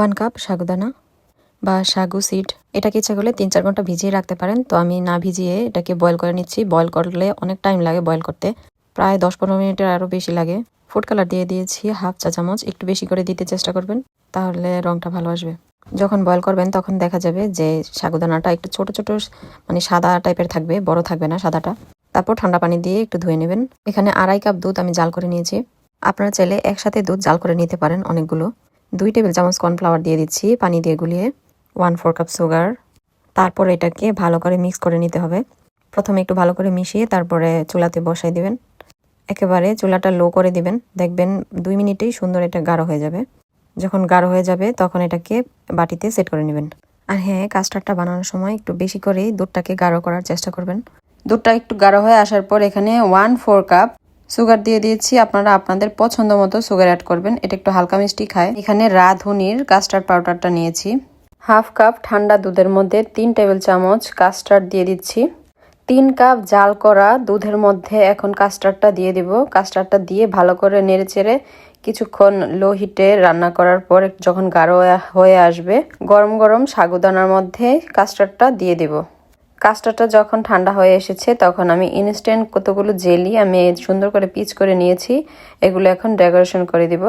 One cup sagudana বা সাগু seed. এটাকে ইচ্ছা করলে তিন চার ঘণ্টা ভিজিয়ে রাখতে পারেন। তো আমি না ভিজিয়ে এটাকে বয়েল করে নিচ্ছি। বয়েল করলে অনেক টাইম লাগে বয়েল করতে। প্রায় দশ পনেরো মিনিটের আরও বেশি লাগে। ফুড কালার দিয়ে দিয়েছি হাফ চা চামচ। একটু বেশি করে দিতে চেষ্টা করবেন, তাহলে রংটা ভালো আসবে। যখন বয়েল করবেন, তখন দেখা যাবে যে সাগুদানাটা একটু ছোট ছোট মানে সাদা টাইপের থাকবে, বড় থাকবে না সাদাটা। তারপর ঠান্ডা পানি দিয়ে একটু ধুয়ে নেবেন। এখানে আড়াই কাপ দুধ আমি জাল করে নিয়েছি। আপনারা চাইলে একসাথে দুধ জাল করে নিতে পারেন অনেকগুলো। দুই টেবিল চামচ কর্নফ্লাওয়ার দিয়ে দিচ্ছি, পানি দিয়ে গুলিয়ে। One four cup sugar. তারপর এটাকে ভালো করে মিক্স করে নিতে হবে। প্রথমে একটু ভালো করে মিশিয়ে তারপরে চুলাতে বসাই দিবেন। একেবারে চুলাটা লো করে দিবেন। দেখবেন দুই মিনিটেই সুন্দর এটা গাঢ় হয়ে যাবে। যখন গাঢ় হয়ে যাবে, তখন এটাকে বাটিতে সেট করে নেবেন। আর হ্যাঁ কাস্টার্ডটা বানানোর সময় একটু বেশি করেই দুধটাকে গাঢ় করার চেষ্টা করবেন। দুধটা একটু গাঢ় হয়ে আসার পর এখানে ওয়ান ফোর কাপ সুগার দিয়ে দিয়েছি, আপনারা আপনাদের পছন্দ মতো সুগার অ্যাড করবেন। এটা একটু হালকা মিষ্টি খায়। এখানে রাধুনির কাস্টার্ড পাউডারটা নিয়েছি। হাফ কাপ ঠান্ডা দুধের মধ্যে তিন টেবিল চামচ কাস্টার্ড দিয়ে দিচ্ছি। তিন কাপ জাল করা দুধের মধ্যে এখন কাস্টার্ডটা দিয়ে দিব। কাস্টার্ডটা দিয়ে ভালো করে নেড়ে চেড়ে কিছুক্ষণ লো হিটে রান্না করার পর যখন গাঢ় হয়ে আসবে, গরম গরম সাগুদানার মধ্যে কাস্টার্ডটা দিয়ে দিব। কাস্টারটা যখন ঠান্ডা হয়ে এসেছে, তখন আমি ইনস্ট্যান্ট কতগুলো জেলি আমি সুন্দর করে পিচ করে নিয়েছি, এগুলো এখন ডেকোরেশন করে দিব।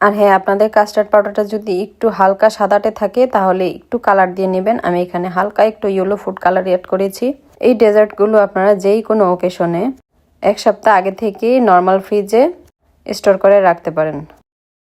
আর হ্যাঁ আপনাদের কাস্টার্ড পাউডারটা যদি একটু হালকা সাদাটে থাকে, তাহলে একটু কালার দিয়ে নেবেন। আমি এখানে হালকা একটু ইয়েলো ফুড কালার অ্যাড করেছি। এই ডেজার্টগুলো আপনারা যেই কোনো ওকেশনে এক সপ্তাহ আগে থেকেই নর্মাল ফ্রিজে স্টোর করে রাখতে পারেন।